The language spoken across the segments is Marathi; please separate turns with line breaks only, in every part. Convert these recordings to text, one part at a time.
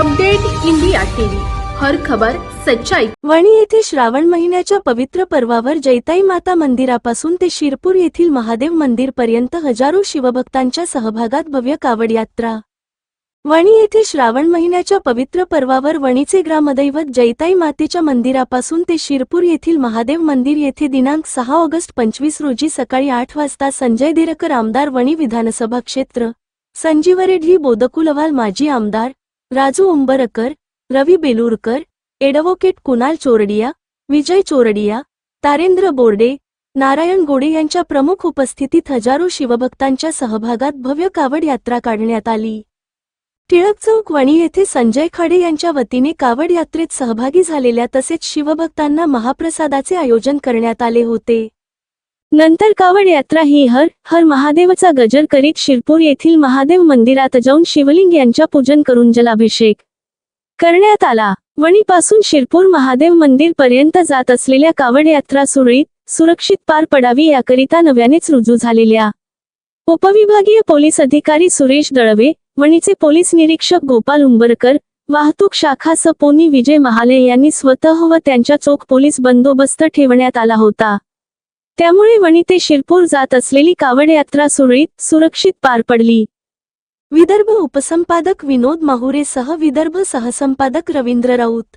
Update India TV. हर खबर सच्चाई.
वणी येथे श्रावण महिन्याच्या पवित्र पर्वावर जैताई माता मंदिरापासून ते शिरपूर येथील महादेव मंदिर पर्यंत हजारो शिवभक्तांच्या सहभागात भव्य कावड यात्रा वणी येथे श्रावण महिन्याच्या पवित्र पर्वावर वणीचे ग्रामदैवत जैताई मातेच्या मंदिरापासून ते शिरपूर येथील महादेव मंदिर येथे दिनांक सहा ऑगस्ट पंचवीस रोजी सकाळी आठ वाजता संजय देरकर आमदार वणी विधानसभा क्षेत्र. संजीव रेड्डी बोदकुलवाल माजी आमदार. राजू उंबरकर रवी बेलूरकर एडव्होकेट कुणाल चोरडिया विजय चोरडिया तारेंद्र बोर्डे नारायण गोडे यांच्या प्रमुख उपस्थितीत हजारो शिवभक्तांच्या सहभागात भव्य कावड यात्रा काढण्यात आली. टिळक चौक वणी येथे संजय खाडे यांच्या वतीने कावड यात्रेत सहभागी झालेल्या तसेच शिवभक्तांना महाप्रसादाचे आयोजन करण्यात आले होते. नंतर कावड यात्रा ही हर हर महादेवचा गजर करीत शिरपूर येथील महादेव मंदिरात जाऊन शिवलिंग यांच्या पूजन करून जलाभिषेक करण्यात आला. वणीपासून शिरपूर महादेव मंदिर पर्यंत जात असलेल्या कावड यात्रा सुरळीत सुरक्षित पार पडावी याकरिता नव्यानेच रुजू झालेल्या उपविभागीय पोलीस अधिकारी सुरेश दळवे वणीचे पोलीस निरीक्षक गोपाल उंबरकर वाहतूक शाखा सपोनी विजय महाले यांनी स्वतः व त्यांच्या चोख पोलीस बंदोबस्त ठेवण्यात आला होता. त्यामुळे वणी ते शिरपूर जात असलेली कावड यात्रा सुरळीत सुरक्षित पार पडली. विदर्भ उपसंपादक विनोद माहुरेसह विदर्भ सहसंपादक रवींद्र राऊत.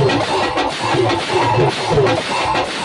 Thank you.